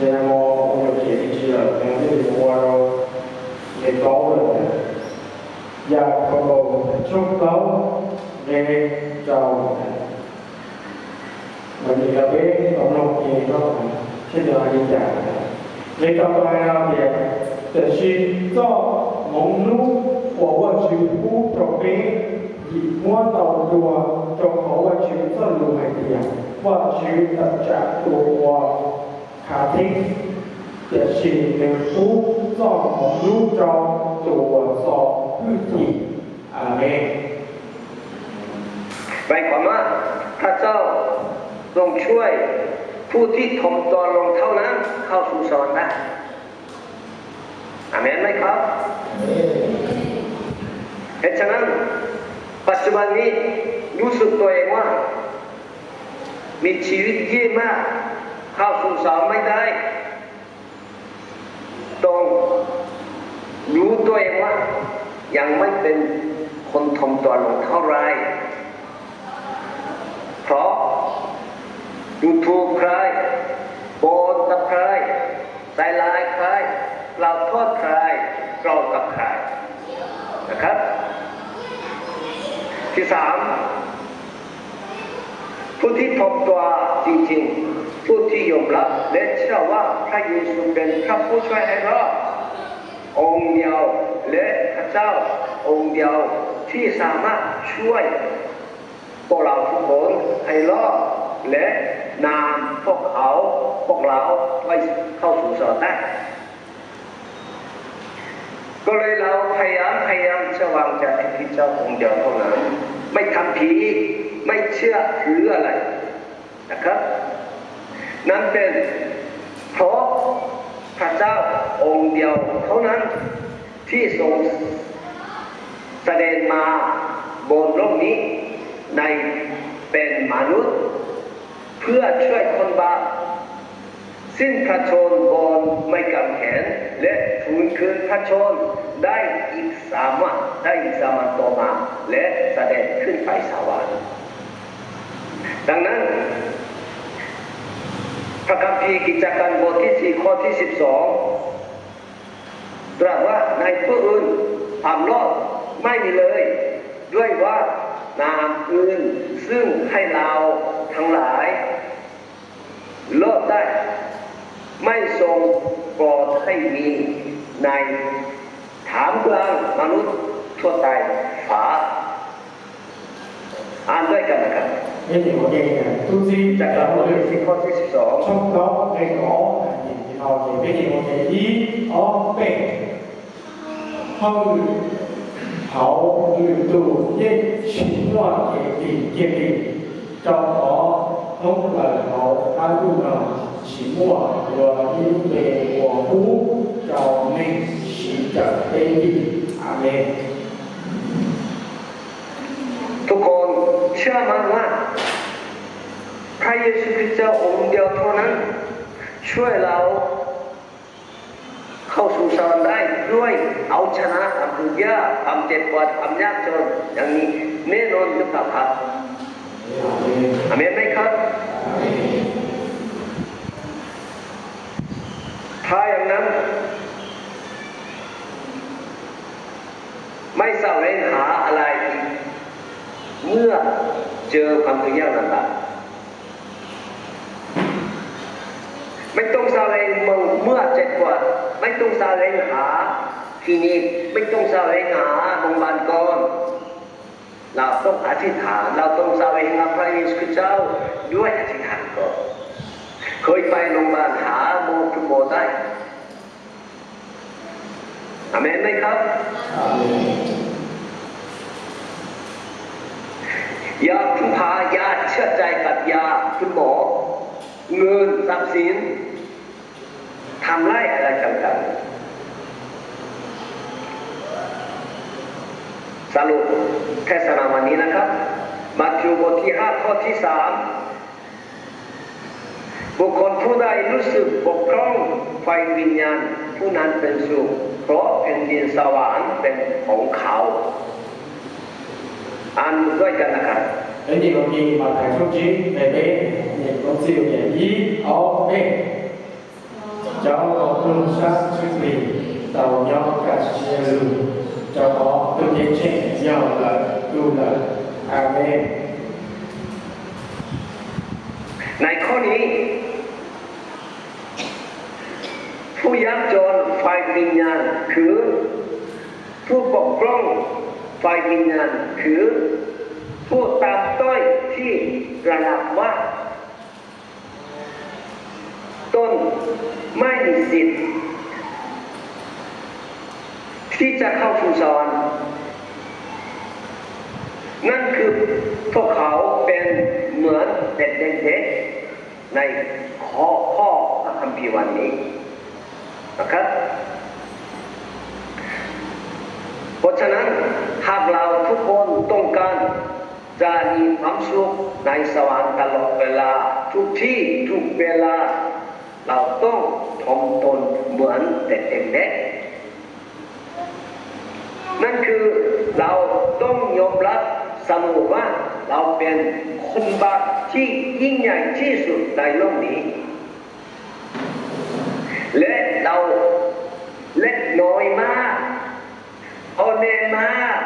Chiamo uno che diceva che non è buono che tolgo. Jacopo Trumpo nghe trầu mình thì đã biết ông nông gì đó xin được anh chị lấy các bài làm việc để xin cho mong nu của vợ chịu cú trong bé dị mua tàu đùa trong khẩu vợ chịu cho lùi hành tiền vợ chịu tập trạng của ย่างในต่อไปเราเนี่ยจะชินก็มองรู้ว่าว่าชีวิตผู้ตรงนี้หนต่งขอว่าชีวิตก็รู้ให้ดีว่าชีวิตจากตัวขาทิ้งจะชินในผู้ซ่อมของลูกจอมตัวสอบพื้นที่อาเมนหมายความว่าพระเจ้าทรงช่วยผู้ที่ทมตัวลงเท่านั้นเข้าสู่สวรรค์ได้อาเมนไหมครับเหตุฉะนั้นปัจจุบันนี้รู้สึกตัวเองว่า มีชีวิตเยี่ยมมาก เข้าสู่สวไม่ได้ ต้องรู้ตัวเองว่า ยังไม่เป็นคนทมตัวลงเท่าไร เพราะดูถูกใครโบนกับใครใส่ลายใครกล่าวโทษใครกล่ากับใครนะครับ ที่สามผู้ที่ทบตัวจริงๆ ที่ยอมรับและเชื่อว่าพระเยซูเป็นพระผู้ช่วยให้รอดองค์เดียวและพระเจ้าองค์เดียวที่สามารถช่วยพวกเราทุกคนให้รอดและนามพวกเขาพวกเราไปเข้าสู่สวรรค์ได้ก็เลยเราพยายามพยายามจะวางใจที่เจ้าองค์เดียวเท่านั้นไม่ทำผีไม่เชื่อถืออะไรนะครับ นั่นเป็นเพราะพระเจ้าองค์เดียวเท่านั้นที่ทรงแสดงมาบนโลกนี้ในเป็นมนุษย์ เพื่อช่วยคนบาปสิ้นพระชนบนไม่กำแขนและทูลคืนพระชนได้อีกสามวันได้อีกสามวันต่อมา และแสดงขึ้นไปสวรรค์ดังนั้น ระคัมภีร์กิจการบทที่สี่ข้อที่สิบสองตรัสว่าในผู้อื่นความรอดไม่มีเลย ด้วยว่านามอื่นซึ่งให้เราทั้งหลายรอดได้ ไม่ทรงโปรดให้มีในถามกลางมนุษย์ทั่วไปฝาอ่านด้วยกัน nhân định của đề là tu di tại là hội lượng sinh con thứ sáu đó trong đó có thể có nhìn họ thì biết định của đề ý ó bệ không hậu người tù nhân chính là cái gì kiên định trong đó không là họ ăn luôn là chỉ mua và như về của cũ cho nên chỉ trở tên đi amen ทุกคนเชื่อมั่นว่า ระเยซูคริสต์เจ้าองค์เดียวเท่านั้น ช่วยเรา เข้าสู่สวรรค์ได้ด้วยเอาชนะความทุกข์ยากความเจ็บปวดความยากจนอย่างนี้แน่นอนหรือเปล่าครับอเมนไหมครับถ้าอย่างนั้น ไม่แสวงหาอะไร เมื่อเจอความทุกข์ยากลำบากไม่ต้องแสวงมึงเมื่อเจ็บปวด ไม่ต้องแสวงหาคลินิกไม่ต้องแสวงหาโรงพยาบาลก่อนเราต้องอธิษฐานเราต้องแสวงหาพระเยซูคริสต์เจ้าด้วยอธิษฐานก่อนเคยไปโรงพยาบาลหาโมทุโมได้อเมนไหมครับอย่าพึ่งพาอย่าเชื่อใจกับยาคุณหมอเงินทรัพย์สินทำไรอะไรต่างๆ สรุปเทศนาวันนี้นะครับมาธิวบทที่ห้าข้อที่สามบุคคลผู้ใดรู้สึกบกพร่องไฟวิญญาณ ผู้นั้นเป็นสุขเพราะแผ่นดินสวรรค์เป็นของเขาอ่านด้วยกันนะครับ Thế thì còn gì mà thầy không chí về bên thì con จะขอต้นเช่นเย่อละดูละอาเมนในข้อนี้ ผู้ยักจนฝ่ายวิญญาณคือ ผู้ปกป้องฝ่ายวิญญาณคือ ผู้ตามต้อยที่ระดับว่าต้นไม่มีสิทธิ์ ที่จะเข้าสู่สวรรค์นั่นคือพวกเขาเป็นเหมือนเด็กเด็กๆในข้อข้อพระคัมภีร์วันนี้นะครับ เพราะฉะนั้นหากเราทุกคนต้องการจะมีความสุขในสวรรค์ตลอดเวลาทุกที่ทุกเวลา เราต้องทำตนเหมือนเด็กเด็กๆ นั่นคือเราต้องยอมรับเสมอว่าเราเป็นคนบาปที่ยิ่งใหญ่ที่สุดในโลกนี้ และเราเล็กน้อยมากอ่อนแอมาก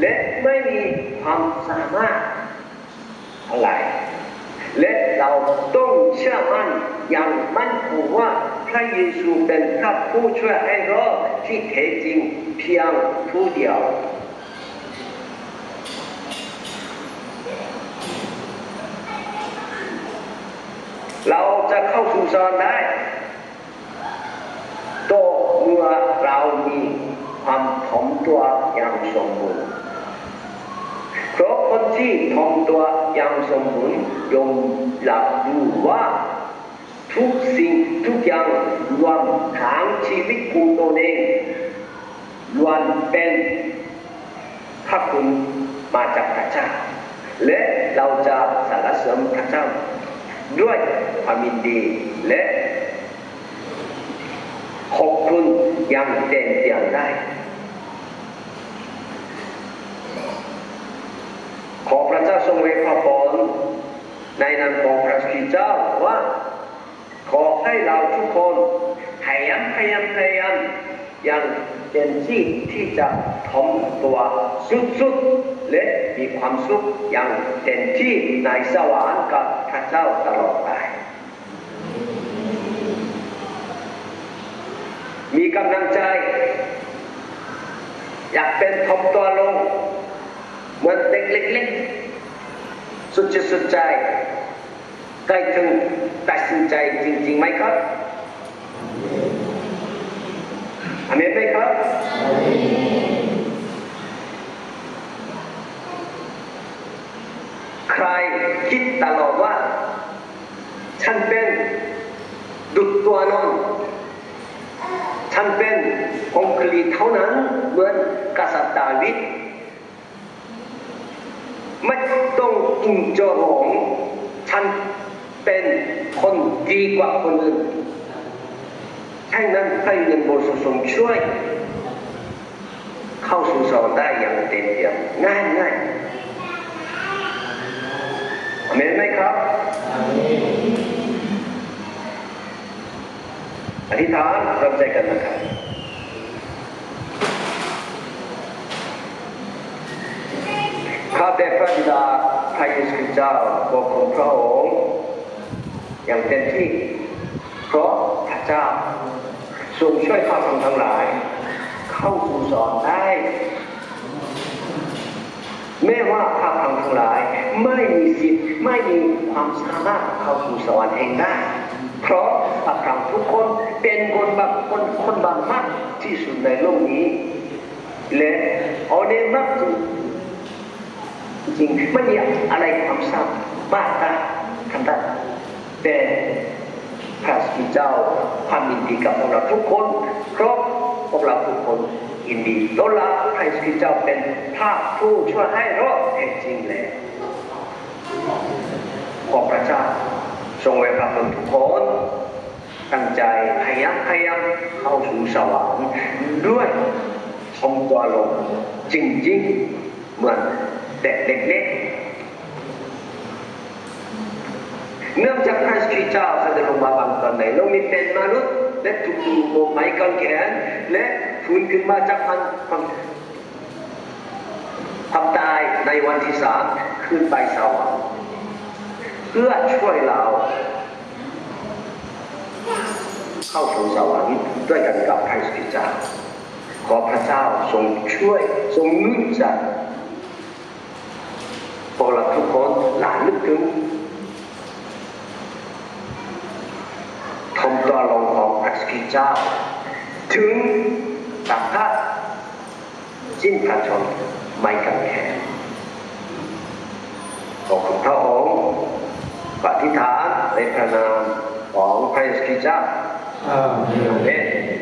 และไม่มีความสามารถอะไร และเราต้องเชื่อมั่นอย่างมั่นคงว่า พระเยซูเป็นพระผู้ช่วยให้รอดที่แท้จริงเพียงผู้เดียวเราจะเข้าสู่สวรรค์ได้ก็เมื่อเรามีความถ่อมตัวอย่างสมบูรณ์เพราะคนที่ถ่อมตัวอย่างสมบูรณ์ยอมรับรู้ว่า ทุกสิ่งทุกอย่างรวมทั้งชีวิตของตนเองล้วนเป็นพระคุณมาจากพระเจ้าและเราจะสรรเสริญพระเจ้าด้วยความยินดีและขอบคุณอย่างเต็มเปี่ยมได้ ขอพระเจ้าทรงเวพระพรในนามของพระคริสต์เจ้าว่า ขอให้เราทุกคนพยายามพยายามพยายามอย่างเต็มที่ที่จะทำตัวสุดๆและมีความสุขอย่างเต็มที่ในสวรรค์กับพระเจ้าตลอดไป มีกำลังใจ อยากเป็นทบตัวลงเหมือนเด็กเล็กๆสุดจิตสุดใจ ใกล้ถึงตัดสินใจจริงๆไหมครับอเมนไหมครับใครคิดตลอดว่า ฉันเป็นดุจตัวนอนฉันเป็นองค์กฤษเท่านั้นเหมือนกษัตริย์ดาวิดไม่ต้องอิงจโหงฉัน เป็นคนดีกว่าคนอื่นแค่นั้นพระเงินบริสุทธิ์ช่วย เข้าสู่สวรรค์ได้อย่างเต็มเปี่ยมง่ายง่ายเมนไหมครับอธิษฐานริ่มใจกันนะครับข้าแต่พระบิดาพระเยซูคริสต์เจ้าขอบคุณพระองค์ อย่างเต็มที่ เพราะพระเจ้าทรงช่วยข้าพงทั้งหลาย เข้าสู่สอนได้แม้ว่าข้าพงทั้งหลาย ไม่มีสิทธิ์ไม่มีความสามารถเข้าสู่สวรรค์เองได้ เพราะพระพงทุกคนเป็นคนบางคนคนบางมากที่สุดในโลกนี้ และเอาเนมากจริงจริงไม่มีอะไรความสามารถได้แต่พระสิ เจ้าความยินดีกับพวกเราทุกคนเพราะพวกเราทุกคนยินดีต้อนรับพระสิเจ้าเป็นพระผู้ช่วยให้รอดแท้จริงแล้วขอพระเจ้าทรงไว้พระคุณทุกคนตั้งใจพยายามพยายามเข้าสู่สวรรค์ด้วยทรงตัวลงจริงๆเหมือนเด็กเล็กๆ เนื่องจากพระคริสต์เจ้าเสด็จลงมาบังเกิดในมัยน้องมีเป็นมนุษย์และถูกดูโบไม้กางแขนและฟื้นขึ้นมาจากความความความตายในวันที่สามขึ้นไปสวรรค์เพื่อช่วยเรา เข้าสู่สวรรค์ด้วยกันกับพระสุริเจ้าขอพระเจ้าทรงช่วยทรงนุ่นใจพวกเราทุกคนหลานนึกถึง ทมตัวลงของพระสุริเจ้า ถึงสัพพะจิ้นพระชนไม่กันแขนขอบคุณพระองค์ปฏิฐานในพระนามของพระเยซูคริสต์เจ้าอ่าอาเมน